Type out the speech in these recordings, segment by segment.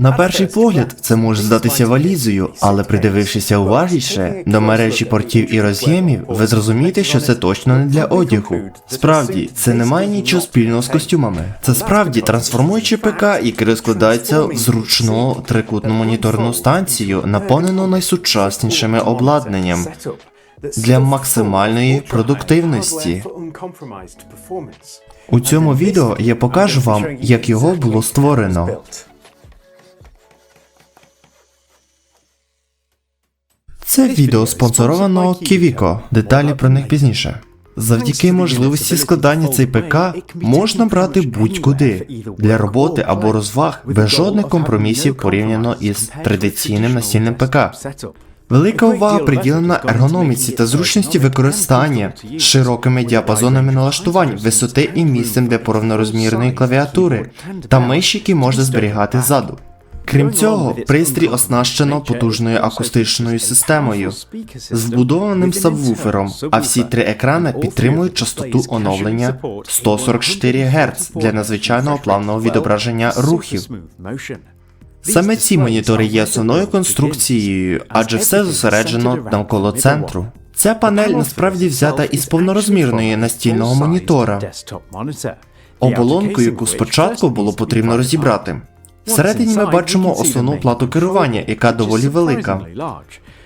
На перший погляд, це може здатися валізою, але придивившися уважніше до мережі портів і роз'ємів, ви зрозумієте, що це точно не для одягу. Справді, це не має нічого спільного з костюмами. Це справді трансформуючий ПК, який розкладається в зручну трикутну моніторну станцію, наповнену найсучаснішими обладнанням для максимальної продуктивності. У цьому відео я покажу вам, як його було створено. Це відео спонсоровано Ківіко. Деталі про них пізніше. Завдяки можливості складання цей ПК можна брати будь-куди для роботи або розваг без жодних компромісів порівняно із традиційним настільним ПК. Велика увага приділена ергономіці та зручності використання широкими діапазонами налаштувань, висоти і місцем для повнорозмірної клавіатури та миші, які можна зберігати ззаду. Крім цього, пристрій оснащено потужною акустичною системою з вбудованим сабвуфером, а всі три екрани підтримують частоту оновлення 144 Гц для надзвичайного плавного відображення рухів. Саме ці монітори є основною конструкцією, адже все зосереджено навколо центру. Ця панель насправді взята із повнорозмірної настільного монітора, оболонку, яку спочатку було потрібно розібрати. Всередині ми бачимо основну плату керування, яка доволі велика.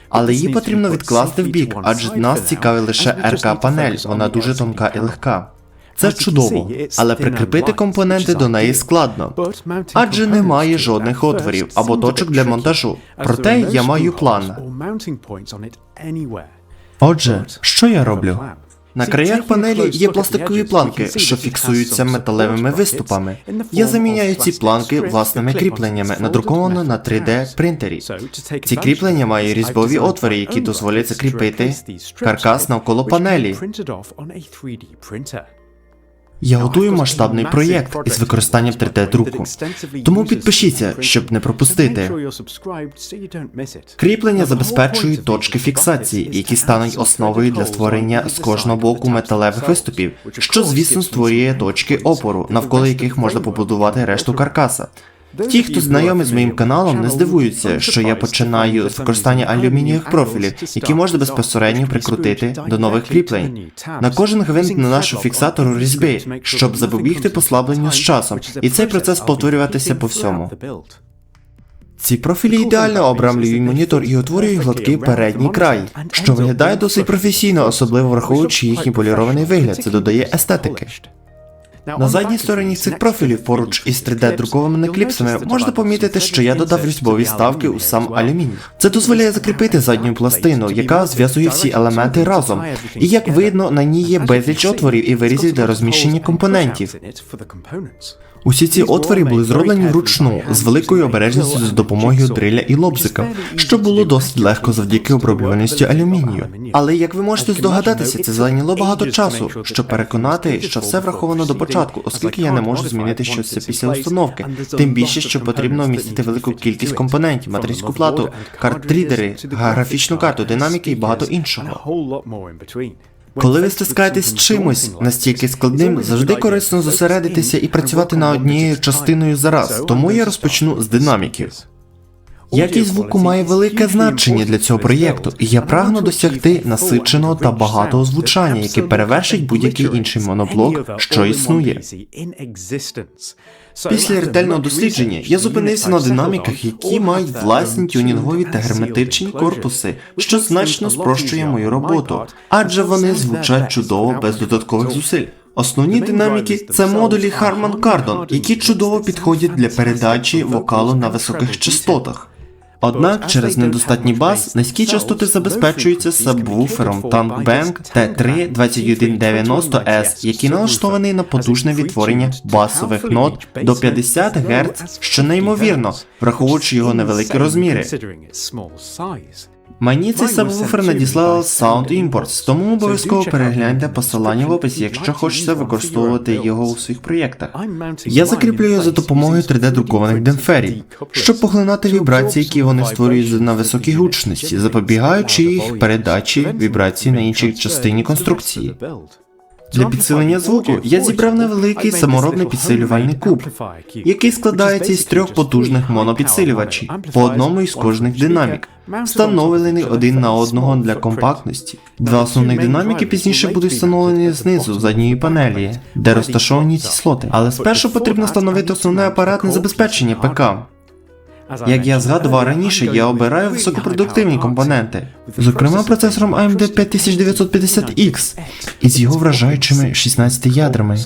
Але її потрібно відкласти в бік, адже нас цікавить лише РК-панель, вона дуже тонка і легка. Це чудово, але прикріпити компоненти до неї складно, адже немає жодних отворів або точок для монтажу. Проте я маю план. Отже, що я роблю? На краях панелі є пластикові планки, що фіксуються металевими виступами. Я заміняю ці планки власними кріпленнями, надруковано на 3D принтері. Ці кріплення мають різьбові отвори, які дозволять закріпити каркас навколо панелі. Я готую масштабний проєкт із використанням 3D-друку. Тому підпишіться, щоб не пропустити. Кріплення забезпечують точки фіксації, які стануть основою для створення з кожного боку металевих виступів, що, звісно, створює точки опору, навколо яких можна побудувати решту каркаса. Ті, хто знайомий з моїм каналом, не здивуються, що я починаю з використання алюмінієвих профілів, які можна безпосередньо прикрутити до нових кріплень. На кожен гвинт наношу фіксатору різьби, щоб запобігти послабленню з часом, і цей процес повторюватися по всьому. Ці профілі ідеально обрамлюють монітор і утворюють гладкий передній край, що виглядає досить професійно, особливо враховуючи їхній полірований вигляд. Це додає естетики. На задній стороні цих профілів поруч із 3D-друкованими кліпсами можна помітити, що я додав різьбові ставки у сам алюміній. Це дозволяє закріпити задню пластину, яка зв'язує всі елементи разом. І як видно, на ній є безліч отворів і вирізів для розміщення компонентів. Усі ці отвори були зроблені вручну з великою обережністю за допомогою дриля і лобзика, що було досить легко завдяки оброблюваності алюмінію. Але як ви можете здогадатися, це зайняло багато часу, щоб переконати, що все враховано до початку, оскільки я не можу змінити щось після установки. Тим більше, що потрібно вмістити велику кількість компонентів, материнську плату, карт-рідери, графічну карту, динаміки і багато іншого. Коли ви стискаєтесь чимось настільки складним, завжди корисно зосередитися і працювати над однією частиною зараз. Тому я розпочну з динаміків. Якість звуку має велике значення для цього проєкту, і я прагну досягти насиченого та багатого звучання, яке перевершить будь-який інший моноблок, що існує. Після ретельного дослідження я зупинився на динаміках, які мають власні тюнінгові та герметичні корпуси, що значно спрощує мою роботу, адже вони звучать чудово без додаткових зусиль. Основні динаміки це модулі Harman Kardon, які чудово підходять для передачі вокалу на високих частотах. Однак через недостатній бас низькі частоти забезпечуються сабвуфером Tankbank T3-2190S, який налаштований на потужне відтворення басових нот до 50 Гц, що неймовірно, враховуючи його невеликі розміри. Мені цей сабвуфер надіслала Sound Imports, тому обов'язково перегляньте посилання в описі, якщо хочете використовувати його у своїх проєктах. Я закріплюю за допомогою 3D-друкованих демферів, щоб поглинати вібрації, які вони створюють на високій гучності, запобігаючи їх передачі вібрацій на іншій частині конструкції. Для підсилення звуку я зібрав невеликий саморобний підсилювальний куб, який складається із трьох потужних монопідсилювачів, по одному із кожних динамік, встановлений один на одного для компактності. Два основних динаміки пізніше будуть встановлені знизу задньої панелі, де розташовані ці слоти. Але спершу потрібно встановити основне апаратне забезпечення ПК. Як я згадував раніше, я обираю високопродуктивні компоненти, зокрема процесором AMD 5950X із його вражаючими 16 ядрами.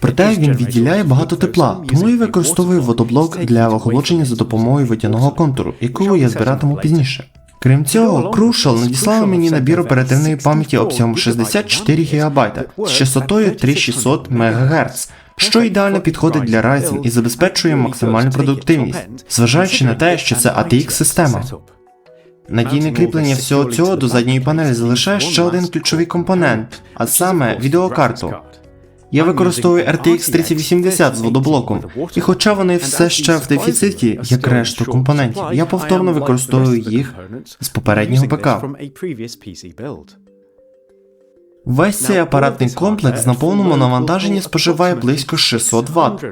Проте він відділяє багато тепла, тому і використовую водоблок для охолодження за допомогою водяного контуру, якого я збиратиму пізніше. Крім цього, Crucial надіслали мені набір оперативної пам'яті обсягом 64 ГБ з частотою 3600 МГц, що ідеально підходить для Ryzen і забезпечує максимальну продуктивність, зважаючи на те, що це ATX система. Надійне кріплення всього цього до задньої панелі залишає ще один ключовий компонент, а саме відеокарту. Я використовую RTX 3080 з водоблоком, і хоча вони все ще в дефіциті, як решту компонентів, я повторно використовую їх з попереднього ПК. Весь цей апаратний комплекс на повному навантаженні споживає близько 600 Вт,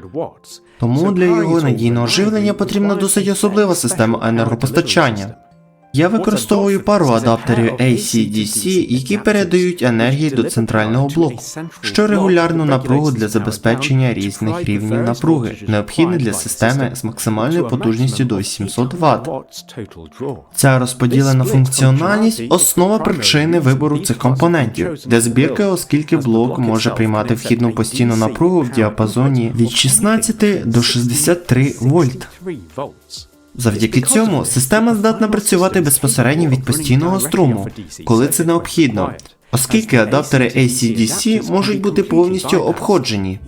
тому для його надійного живлення потрібна досить особлива система енергопостачання. Я використовую пару адаптерів AC-DC, які передають енергію до центрального блоку, що регулярну напругу для забезпечення різних рівнів напруги, необхідне для системи з максимальною потужністю до 800 Вт. Ця розподілена функціональність основа причини вибору цих компонентів, для збірки, оскільки блок може приймати вхідну постійну напругу в діапазоні від 16 до 63 вольт. Завдяки цьому система здатна працювати безпосередньо від постійного струму, коли це необхідно, оскільки адаптери AC-DC можуть бути повністю обходжені.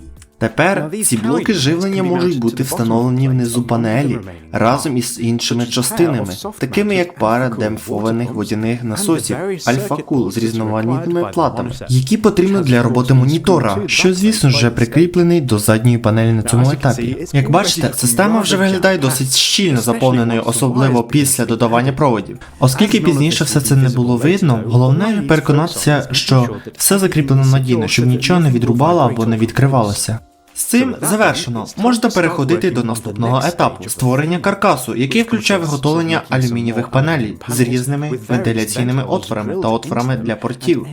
Тепер ці блоки живлення можуть бути встановлені внизу панелі разом із іншими частинами, такими як пара демпфованих водяних насосів Альфа-Кул з різноманітними платами, які потрібні для роботи монітора, що звісно вже прикріплений до задньої панелі на цьому етапі. Як бачите, система вже виглядає досить щільно заповненою, особливо після додавання проводів. Оскільки пізніше все це не було видно, головне переконатися, що все закріплено надійно, щоб нічого не відрубало або не відкривалося. З цим завершено. Можна переходити до наступного етапу. створення каркасу, який включає виготовлення алюмінієвих панелей з різними вентиляційними отворами та отворами для портів.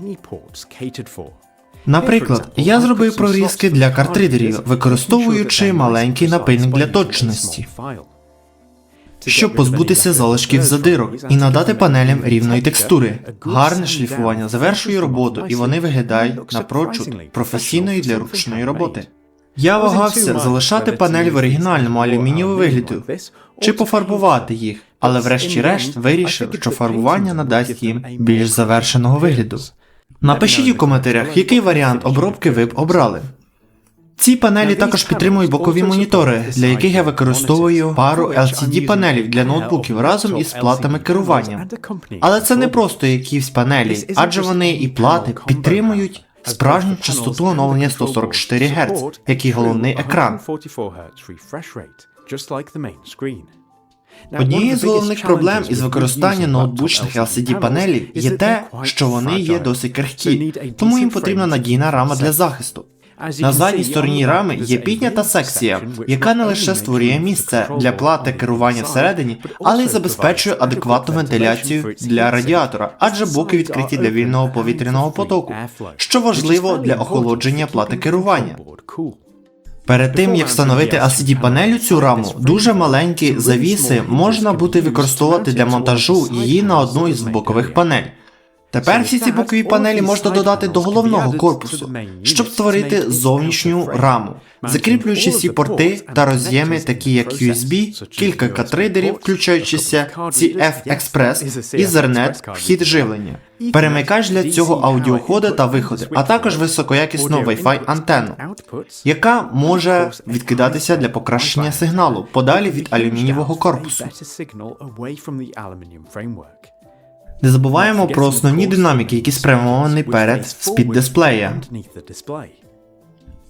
Наприклад, я зробив прорізки для картридерів, використовуючи маленький напильник для точності, щоб позбутися залишків задирок і надати панелям рівної текстури. Гарне шліфування. Завершує роботу, і вони виглядають напрочуд професійної для ручної роботи. Я вагався залишати панель в оригінальному алюмінієвому вигляді чи пофарбувати їх, але врешті-решт вирішив, що фарбування надасть їм більш завершеного вигляду. Напишіть у коментарях, який варіант обробки ви б обрали. Ці панелі також підтримують бокові монітори, для яких я використовую пару LCD панелів для ноутбуків разом із платами керування. Але це не просто якісь панелі, адже вони і плати підтримують справжню частоту оновлення 144 Гц, як і головний екран. Однією з головних проблем із використання ноутбучних LCD панелів є те, що вони є досить крихкі, тому їм потрібна надійна рама для захисту. На задній стороні рами є піднята секція, яка не лише створює місце для плати керування всередині, але й забезпечує адекватну вентиляцію для радіатора, адже боки відкриті для вільного повітряного потоку, що важливо для охолодження плати керування. Перед тим як встановити LCD панель у цю раму, дуже маленькі завіси можна буде використовувати для монтажу її на одну із бокових панель. Тепер всі ці бокові панелі можна додати до головного корпусу, щоб створити зовнішню раму, закріплюючи всі порти та роз'єми, такі як USB, кілька катридерів, включаючися CF Express, Ethernet, вхід живлення, перемикач для цього аудіоходи та виходи, а також високоякісну Wi-Fi антенну, яка може відкидатися для покращення сигналу подалі від алюмінієвого корпусу. Не забуваємо про основні динаміки, які спрямовані перед з-під дисплея.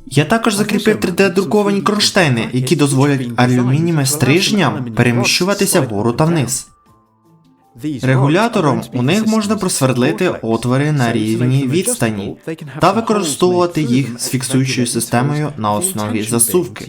Я також закріпив 3D-друковані кронштейни, які дозволять алюмінієвим стрижням переміщуватися вгору та вниз. Регулятором у них можна просвердлити отвори на рівній відстані та використовувати їх з фіксуючою системою на основі засувки.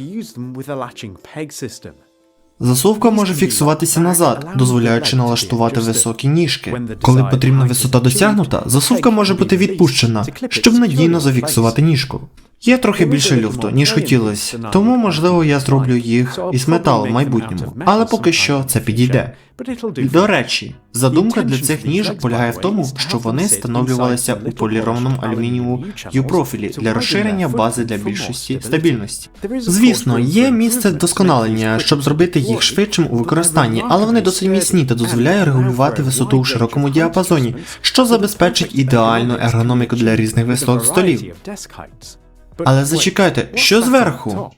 Засувка може фіксуватися назад, дозволяючи налаштувати високі ніжки. Коли потрібна висота досягнута, засувка може бути відпущена, щоб надійно зафіксувати ніжку. Є трохи більше люфту, ніж хотілося, тому можливо я зроблю їх із металу в майбутньому, але поки що це підійде. До речі, задумка для цих ніжок полягає в тому, що вони встановлювалися у полірованому алюмінієвому U-профілі для розширення бази для більшості стабільності. Звісно, є місце вдосконалення, щоб зробити їх швидшим у використанні, але вони досить міцні та дозволяють регулювати висоту у широкому діапазоні, що забезпечить ідеальну ергономіку для різних висот столів. Але зачекайте, що зверху?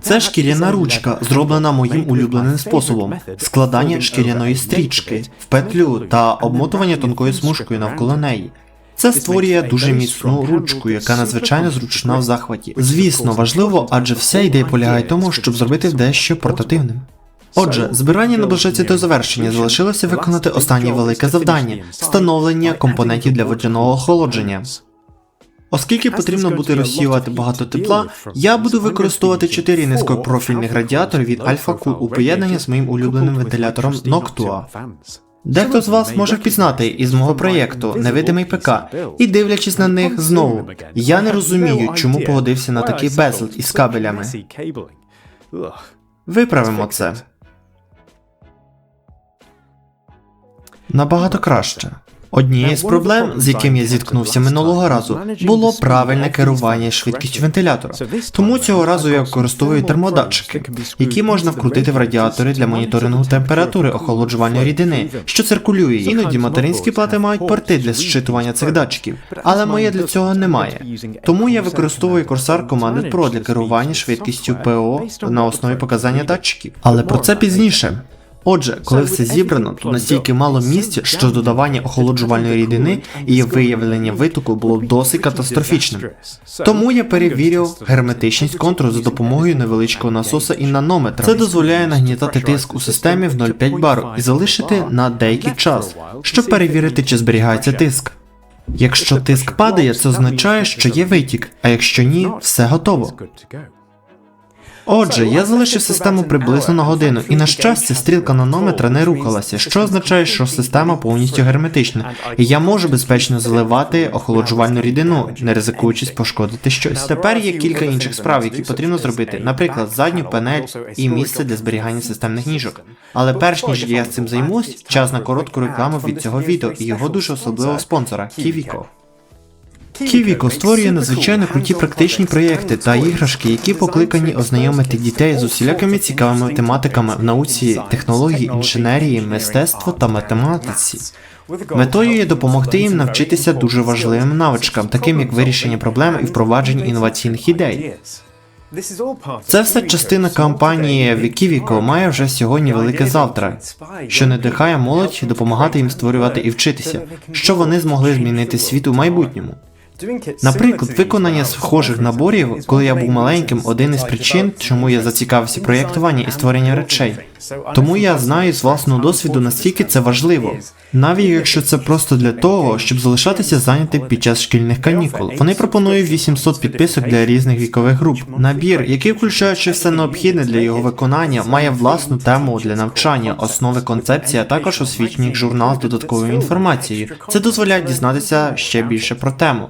Це шкіряна ручка, зроблена моїм улюбленим способом: складання шкіряної стрічки в петлю та обмотування тонкою смужкою навколо неї. Це створює дуже міцну ручку, яка надзвичайно зручна в захваті. Звісно, важливо, адже вся ідея полягає в тому, щоб зробити дещо портативним. Отже, збирання наближається до завершення. Залишилося виконати останнє велике завдання встановлення компонентів для водяного охолодження. Оскільки потрібно буде розсіювати багато тепла, я буду використовувати 4 низькопрофільних радіатори від Alpha Cool у поєднанні з моїм улюбленим вентилятором Noctua. Дехто з вас може впізнати із мого проєкту Невидимий ПК, і дивлячись на них знову, я не розумію, чому погодився на такий безлад із кабелями. Виправимо це. Набагато краще. Однією з проблем, з яким я зіткнувся минулого разу, було правильне керування швидкістю вентилятора. Тому цього разу я використовую термодатчики, які можна вкрутити в радіатори для моніторингу температури охолоджування рідини, що циркулює. Іноді материнські плати мають порти для зчитування цих датчиків, але моє для цього немає. Тому я використовую Corsair Commanded Pro для керування швидкістю ПО на основі показання датчиків. Але про це пізніше. Отже, коли все зібрано, то настільки мало місця, що додавання охолоджувальної рідини і виявлення витоку було досить катастрофічним. Тому я перевірив герметичність контуру за допомогою невеличкого насоса і нанометра. Це дозволяє нагнітати тиск у системі в 0,5 бару і залишити на деякий час, щоб перевірити, чи зберігається тиск. Якщо тиск падає, це означає, що є витік, а якщо ні, все готово. Отже, я залишив систему приблизно на годину, і на щастя, стрілка нанометра не рухалася, що означає, що система повністю герметична, і я можу безпечно заливати охолоджувальну рідину, не ризикуючись пошкодити щось. Тепер є кілька інших справ, які потрібно зробити, наприклад, задню панель і місце для зберігання системних ніжок. Але перш ніж я цим займусь, час на коротку рекламу від цього відео і його дуже особливого спонсора Ківіко. Ківіко створює надзвичайно круті практичні проєкти та іграшки, які покликані ознайомити дітей з усілякими цікавими тематиками в науці, технології, інженерії, мистецтво та математиці. Метою є допомогти їм навчитися дуже важливим навичкам, таким як вирішення проблем і впровадження інноваційних ідей. Це все частина кампанії Віківіко має вже сьогодні велике завтра, що надихає молодь допомагати їм створювати і вчитися, що вони змогли змінити світ у майбутньому. Наприклад, виконання схожих наборів, коли я був маленьким, один із причин, чому я зацікавився проєктуванням і створення речей. Тому я знаю з власного досвіду, наскільки це важливо, навіть якщо це просто для того, щоб залишатися зайнятим під час шкільних канікул. Вони пропонують 800 підписок для різних вікових груп. Набір, який включаючи все необхідне для його виконання, має власну тему для навчання, основи концепції, а також освітній журнал з додатковою інформацією. Це дозволяє дізнатися ще більше про тему.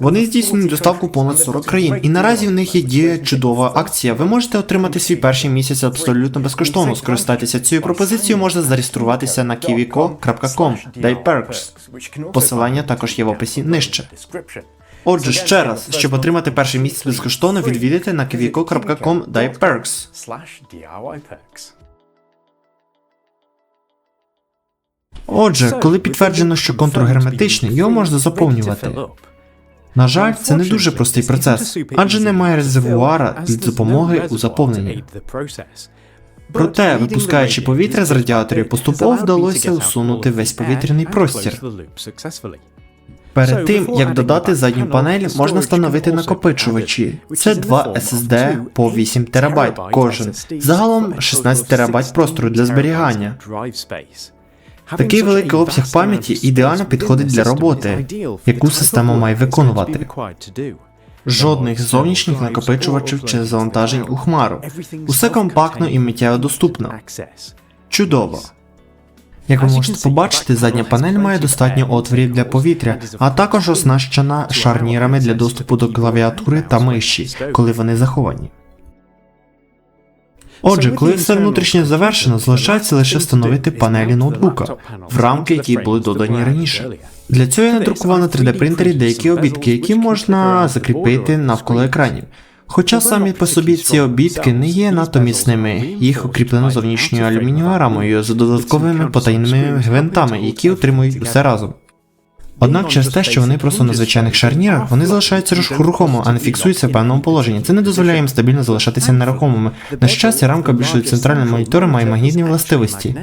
Вони здійснюють доставку понад 40 країн, і наразі в них є діє чудова акція. Ви можете отримати свій перший місяць абсолютно безкоштовно. Скористатися цією пропозицією можна зареєструватися на kiwico.com, дай. Посилання також є в описі нижче. Отже, ще раз, щоб отримати перший місяць безкоштовно, відвідайте на kiwico.com, дай. Отже, коли підтверджено, що контур герметичний, його можна заповнювати. На жаль, це не дуже простий процес, адже немає резервуара для допомоги у заповненні. Проте, випускаючи повітря з радіаторів, поступово вдалося усунути весь повітряний простір. Перед тим як додати задню панель, можна встановити накопичувачі. Це два SSD по 8 ТБ кожен. Загалом 16 ТБ простору для зберігання. Такий великий обсяг пам'яті ідеально підходить для роботи, яку система має виконувати. Жодних зовнішніх накопичувачів чи завантажень у хмару. Усе компактно і миттєво доступно. Чудово. Як ви можете побачити, задня панель має достатньо отворів для повітря, а також оснащена шарнірами для доступу до клавіатури та миші, коли вони заховані. Отже, коли все внутрішнє завершено, залишається лише встановити панелі ноутбука в рамки, які були додані раніше. Для цього я надрукував на 3D принтері деякі обідки, які можна закріпити навколо екранів. Хоча самі по собі ці обідки не є надто міцними, їх укріплено зовнішньою алюмінієвою рамою з додатковими потайними гвинтами, які утримують усе разом. Однак через те, що вони просто на звичайних шарнірах, вони залишаються рухомо, а не фіксуються в певному положенні. Це не дозволяє їм стабільно залишатися нерухомими. На щастя, рамка більшої центрального монітора має магнітні властивості.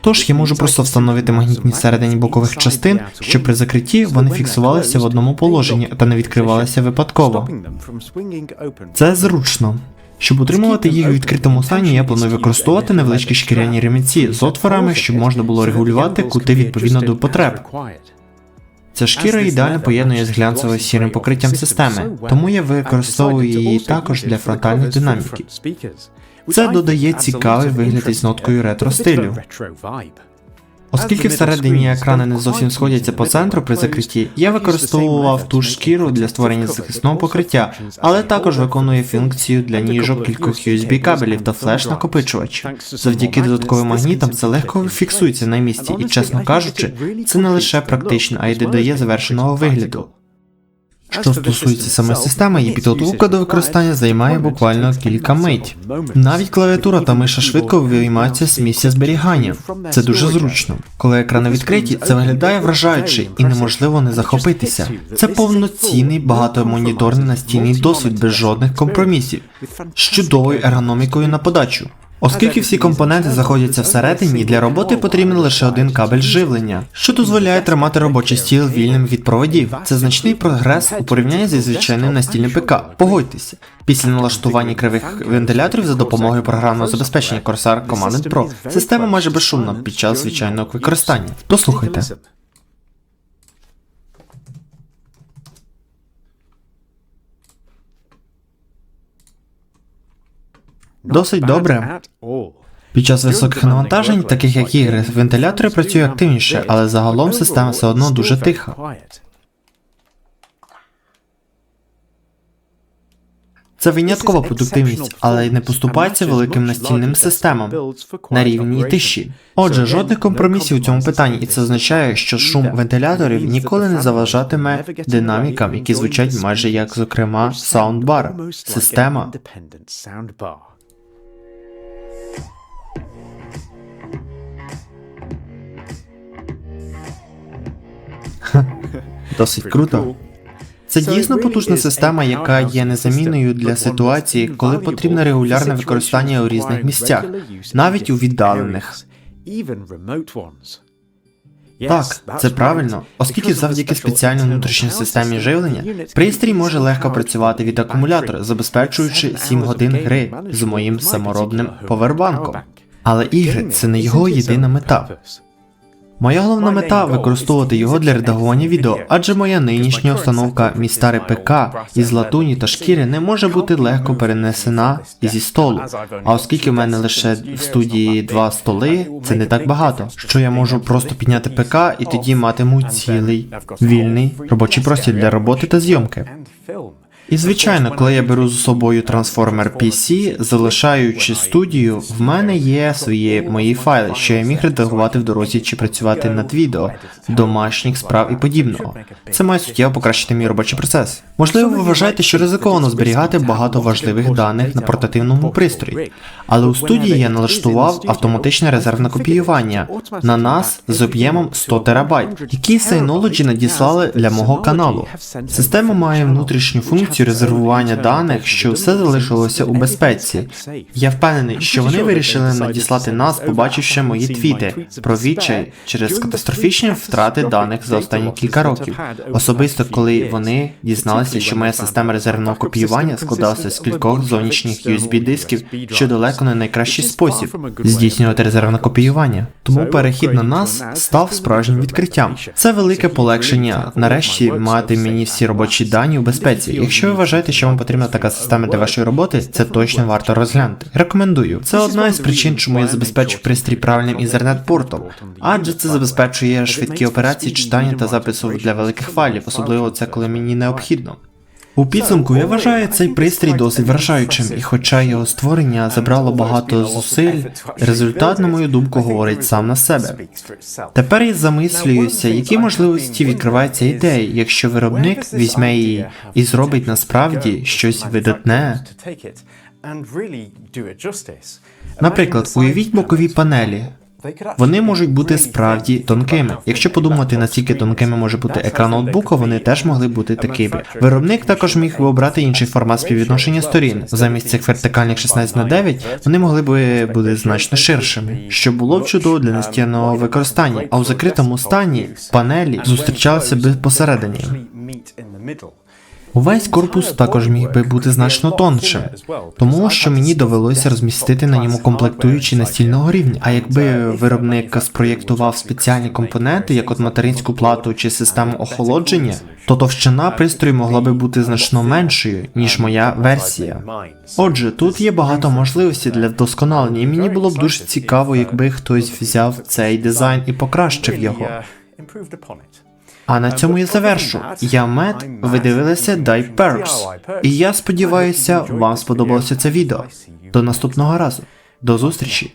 Тож я можу просто встановити магнітні всередині бокових частин, щоб при закритті вони фіксувалися в одному положенні та не відкривалися випадково. Це зручно. Щоб утримувати їх у відкритому стані, я планую використовувати невеличкі шкіряні ремінці з отворами, щоб можна було регулювати кути відповідно до потреб. Ця шкіра ідеально поєднує з глянцево сірим покриттям системи, тому я використовую її також для фронтальної динаміки. Це додає цікавий вигляд із ноткою ретро стилю. Оскільки всередині екрани не зовсім сходяться по центру при закритті, я використовував ту ж шкіру для створення захисного покриття, але також виконує функцію для ніжок кількох USB кабелів та флеш накопичувач. Завдяки додатковим магнітам це легко фіксується на місці, і, чесно кажучи, це не лише практично, а й додає завершеного вигляду. Що стосується саме системи, її підготовка до використання займає буквально кілька мить. Навіть клавіатура та миша швидко виймаються з місця зберігання. Це дуже зручно. Коли екрани відкриті, це виглядає вражаюче і неможливо не захопитися. Це повноцінний багатомоніторний настільний досвід без жодних компромісів, з чудовою ергономікою на подачу. Оскільки всі компоненти знаходяться всередині, для роботи потрібен лише один кабель живлення, що дозволяє тримати робочий стіл вільним від проводів. Це значний прогрес у порівнянні зі звичайним настільним ПК. Погодьтеся. Після налаштування кривих вентиляторів за допомогою програмного забезпечення Corsair Command Pro система майже безшумна під час звичайного використання. Дослухайте. Досить добре. Під час високих навантажень, таких як ігри, вентилятори працюють активніше, але загалом система все одно дуже тиха. Це виняткова продуктивність, але й не поступається великим настільним системам на рівні тиші. Отже, жодних компромісів у цьому питанні, і це означає, що шум вентиляторів ніколи не заважатиме динамікам, які звучать майже як, зокрема, саундбар. Система досить круто. Це дійсно потужна система, яка є незамінною для ситуації, коли потрібне регулярне використання у різних місцях, навіть у віддалених. Так, це правильно, оскільки завдяки спеціальній внутрішній системі живлення пристрій може легко працювати від акумулятора, забезпечуючи 7 годин гри з моїм саморобним повербанком. Але ігри це не його єдина мета. Моя головна мета використовувати його для редагування відео, адже моя нинішня установка мій старий ПК із латуні та шкіри не може бути легко перенесена зі столу. А оскільки в мене лише в студії два столи, це не так багато, що я можу просто підняти ПК і тоді матиму цілий вільний робочий простір для роботи та зйомки. І звичайно, коли я беру з собою трансформер PC, залишаючи студію, в мене є свої мої файли, що я міг редагувати в дорозі чи працювати над відео, домашніх справ і подібного. Це має суттєво покращити мій робочий процес. Можливо, ви вважаєте, що ризиковано зберігати багато важливих даних на портативному пристрої, але у студії я налаштував автоматичне резервне копіювання на нас з об'ємом 100 терабайт, які Synology надіслали для мого каналу. Система має внутрішню функцію функцію резервування даних, що все залишилося у безпеці. Я впевнений, що вони вирішили надіслати нас, побачивши мої твіти про відчай через катастрофічні втрати даних за останні кілька років. Особисто коли вони дізналися, що моя система резервного копіювання складалася з кількох зовнішніх USB-дисків, що далеко не найкращий спосіб здійснювати резервне копіювання. Тому перехід на нас став справжнім відкриттям. Це велике полегшення. Нарешті мати мені всі робочі дані у безпеці. Якщо ви вважаєте, що вам потрібна така система для вашої роботи, це точно варто розглянути. Рекомендую. Це одна із причин, чому я забезпечу пристрій правильним інтернет-портом, адже це забезпечує швидкі операції читання та запису для великих файлів, особливо це коли мені необхідно. У підсумку я вважаю цей пристрій досить вражаючим, і хоча його створення забрало багато зусиль, результат, на мою думку, говорить сам на себе. Тепер я замислююся, які можливості відкриває ця ідея, якщо виробник візьме її і зробить насправді щось видатне. Наприклад, уявіть бокові панелі. Вони можуть бути справді тонкими. Якщо подумати, наскільки тонкими може бути екран ноутбука, вони теж могли бути такими. Виробник також міг би обрати інший формат співвідношення сторін. Замість цих вертикальних 16 на 9 вони могли би бути значно ширшими, що було б чудово для настійного використання. А у закритому стані панелі зустрічалися би посередині. Увесь корпус також міг би бути значно тоншим, тому що мені довелося розмістити на ньому комплектуючі настільного рівня. А якби виробник спроєктував спеціальні компоненти, як от материнську плату чи систему охолодження, то товщина пристрою могла би бути значно меншою, ніж моя версія. Отже, тут є багато можливостей для вдосконалення, і мені було б дуже цікаво, якби хтось взяв цей дизайн і покращив його. А на цьому я завершу. Я Мед, ви дивилися Die Perks. І я сподіваюся, вам сподобалося це відео. До наступного разу. До зустрічі.